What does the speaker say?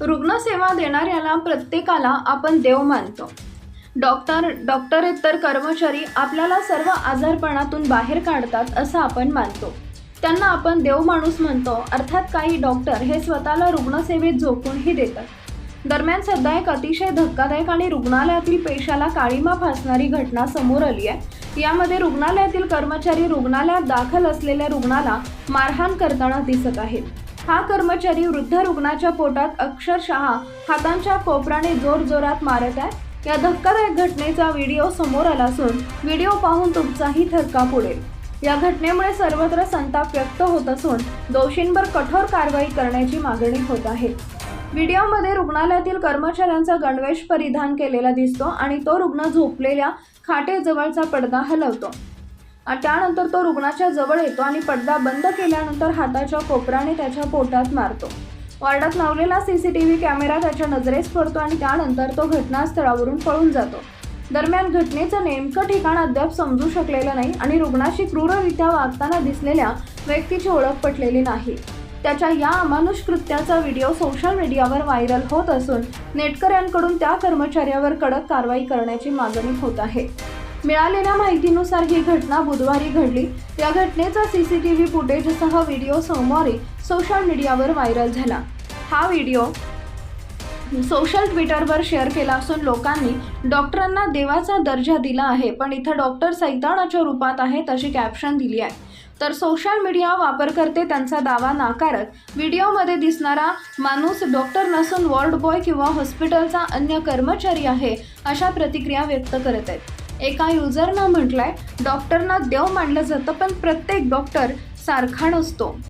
रुग्णसेवा देणाऱ्याला प्रत्येकाला आपण देव मानतो. डॉक्टर डॉक्टरेतर कर्मचारी आपल्याला सर्व आजारपणातून बाहेर काढतात असं आपण मानतो. त्यांना आपण देव माणूस म्हणतो. अर्थात काही डॉक्टर हे स्वतःला रुग्णसेवेत झोकूनही देतात. दरम्यान सध्या एक अतिशय धक्कादायक आणि रुग्णालयातील पेशाला काळीमा फासणारी घटना समोर आली आहे. यामध्ये रुग्णालयातील कर्मचारी रुग्णालयात दाखल असलेल्या रुग्णाला मारहाण करताना दिसत आहेत. हा कर्मचारी वृद्ध रुग्णाच्या पोटात अक्षरशः हातांच्या कोपराने जोरजोरात मारत आहे. या धक्कादायक घटनेचा व्हिडिओ समोर आला असून व्हिडिओ पाहून तुमचाही थरका पुढेल या घटनेमुळे सर्वत्र संताप व्यक्त होत असून दोषींवर कठोर कारवाई करण्याची मागणी होत आहे. व्हिडिओमध्ये रुग्णालयातील कर्मचाऱ्यांचा गणवेश परिधान केलेला दिसतो आणि तो रुग्ण झोपलेल्या खाटेजवळचा पडदा हलवतो. त्यानंतर तो रुग्णाच्या जवळ येतो आणि पडदा बंद केल्यानंतर हाताच्या कोपराने त्याच्या पोटात मारतो. वार्डात लावलेला C C T V camera त्याच्या नजरेस पडतो आणि त्यानंतर तो घटनास्थळावरून पळून जातो. दरम्यान घटनेचं नेमकं ठिकाण अद्याप समजू शकलेलं नाही आणि रुग्णाशी क्रूररित्या वागताना दिसलेल्या व्यक्तीची ओळख पटलेली नाही. त्याच्या या अमानुष कृत्याचा व्हिडिओ सोशल मीडियावर व्हायरल होत असून नेटकऱ्यांकडून त्या कर्मचाऱ्यावर कडक कारवाई करण्याची मागणी होत आहे. मिळालेल्या माहितीनुसार ही घटना बुधवारी घडली. या घटनेचा सीसीटीव्ही फुटेजसह व्हिडिओ सोमवारी सोशल मीडियावर व्हायरल झाला. हा व्हिडिओ सोशल ट्विटरवर शेअर केला असून लोकांनी डॉक्टरांना देवाचा दर्जा दिला आहे पण इथं डॉक्टर सैतानाच्या रूपात आहेत अशी कॅप्शन दिली आहे. तर सोशल मीडिया वापरकर्ते त्यांचा दावा नाकारत व्हिडिओमध्ये दिसणारा माणूस डॉक्टर नसून वॉर्ड बॉय किंवा हॉस्पिटलचा अन्य कर्मचारी आहे अशा प्रतिक्रिया व्यक्त करत आहेत. एका युजरनं म्हटलंय डॉक्टरना देव मानलं जातं पण प्रत्येक डॉक्टर सारखा नसतो.